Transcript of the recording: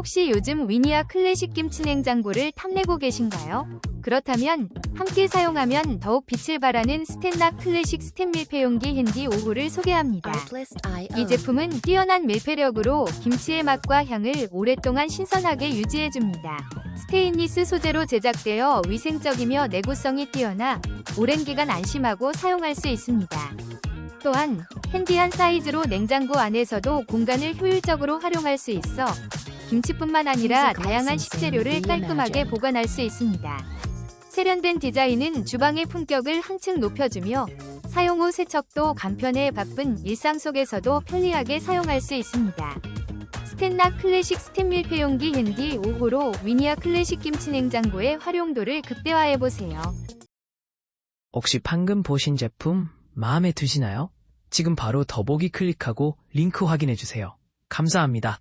혹시 요즘 위니아 클래식 김치 냉장고를 탐내고 계신가요? 그렇다면 함께 사용하면 더욱 빛을 발하는 스텐나 클래식 스텐 밀폐용기 핸디 5호를 소개합니다. 이 제품은 뛰어난 밀폐력으로 김치의 맛과 향을 오랫동안 신선하게 유지해줍니다. 스테인리스 소재로 제작되어 위생적이며 내구성이 뛰어나 오랜 기간 안심하고 사용할 수 있습니다. 또한 핸디한 사이즈로 냉장고 안에서도 공간을 효율적으로 활용할 수 있어 김치뿐만 아니라 다양한 식재료를 깔끔하게 보관할 수 있습니다. 세련된 디자인은 주방의 품격을 한층 높여주며 사용 후 세척도 간편해 바쁜 일상 속에서도 편리하게 사용할 수 있습니다. 스텐나 클래식 스텐 밀폐용기 핸디 5호로 위니아 클래식 김치 냉장고의 활용도를 극대화해보세요. 혹시 방금 보신 제품 마음에 드시나요? 지금 바로 더보기 클릭하고 링크 확인해주세요. 감사합니다.